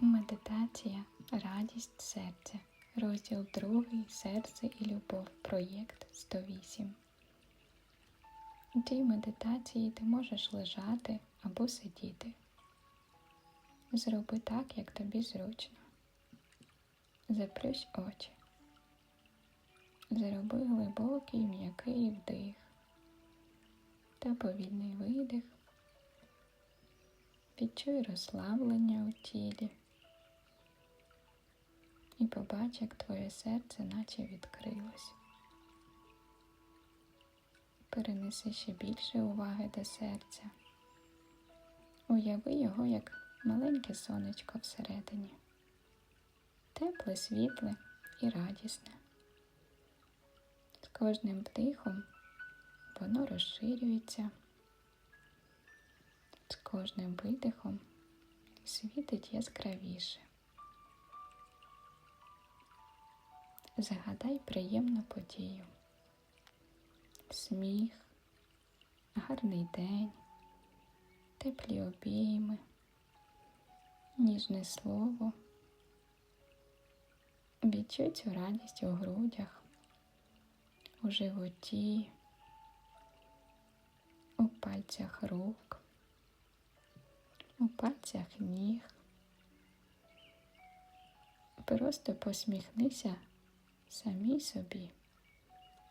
Медитація Радість серця. Розділ 2. Серце і любов. Проєкт 108. У цій медитації ти можеш лежати або сидіти. Зроби так, як тобі зручно. Заплющ очі. Зроби глибокий м'який вдих та повільний видих. Відчуй розслаблення у тілі і побач, як твоє серце наче відкрилось. Перенеси ще більше уваги до серця. Уяви його як маленьке сонечко всередині, тепле, світле і радісне. З кожним вдихом воно розширюється. З кожним видихом світить яскравіше. Загадай приємну подію. Сміх, гарний день, теплі обійми, ніжне слово. Відчуй цю радість у грудях, у животі, у пальцях рук у пальцях ніг. Просто посміхнися самій собі,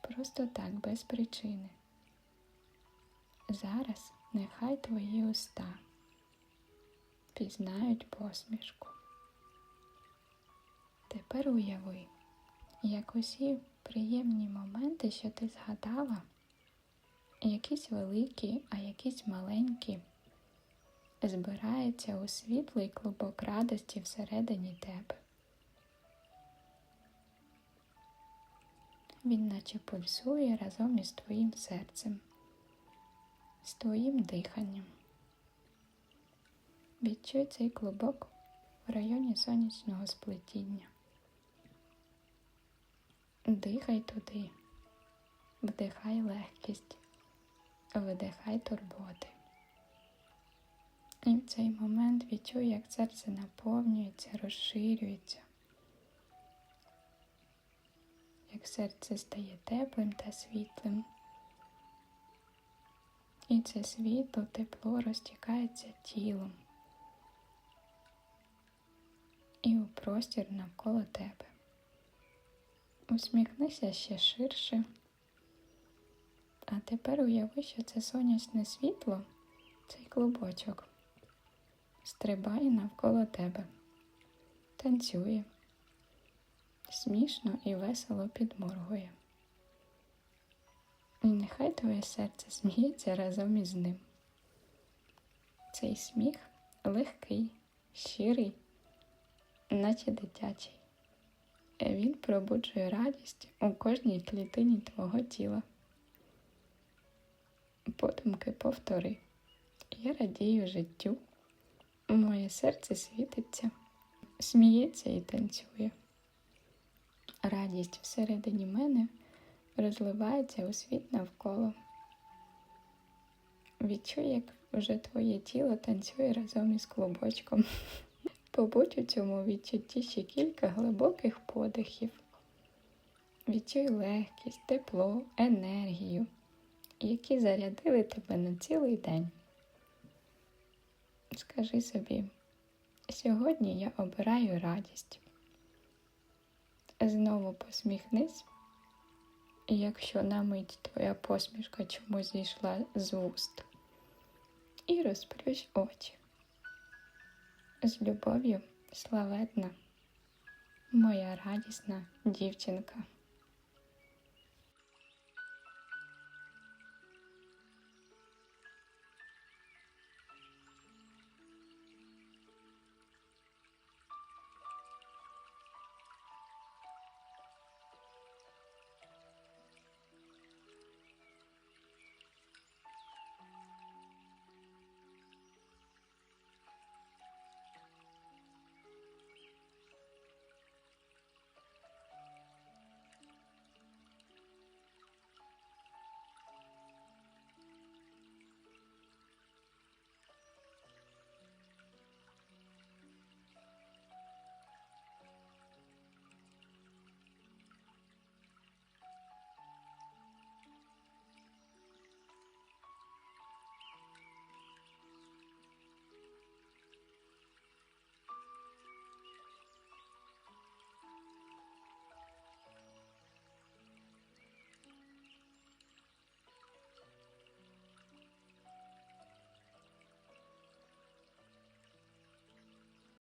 просто так, без причини. Зараз нехай твої уста пізнають посмішку. Тепер уяви, як усі приємні моменти, що ти згадала, якісь великі, а якісь маленькі збирається у світлий клубок радості всередині тебе. Він наче пульсує разом із твоїм серцем, з твоїм диханням. Відчуй цей клубок в районі сонячного сплетіння. Дихай туди, вдихай легкість, видихай турботи. І в цей момент відчуй, як серце наповнюється, розширюється, серце стає теплим та світлим. І це світло, тепло розтікається тілом і у простір навколо тебе. Усміхнися ще ширше, а тепер уяви, що це сонячне світло, цей клубочок стрибає навколо тебе, танцює, смішно і весело підморгує. І нехай твоє серце сміється разом із ним. Цей сміх легкий, щирий, наче дитячий. Він пробуджує радість у кожній клітині твого тіла. Подумки повтори. Я радію життю. Моє серце світиться, сміється і танцює. Радість всередині мене розливається у світ навколо. Відчуй, як вже твоє тіло танцює разом із клубочком. Побудь у цьому відчутті ще кілька глибоких подихів. Відчуй легкість, тепло, енергію, які зарядили тебе на цілий день. Скажи собі, сьогодні я обираю радість. Знову посміхнись, якщо на мить твоя посмішка чомусь зійшла з вуст, і розплющ очі. З любов'ю славетна, моя радісна дівчинка.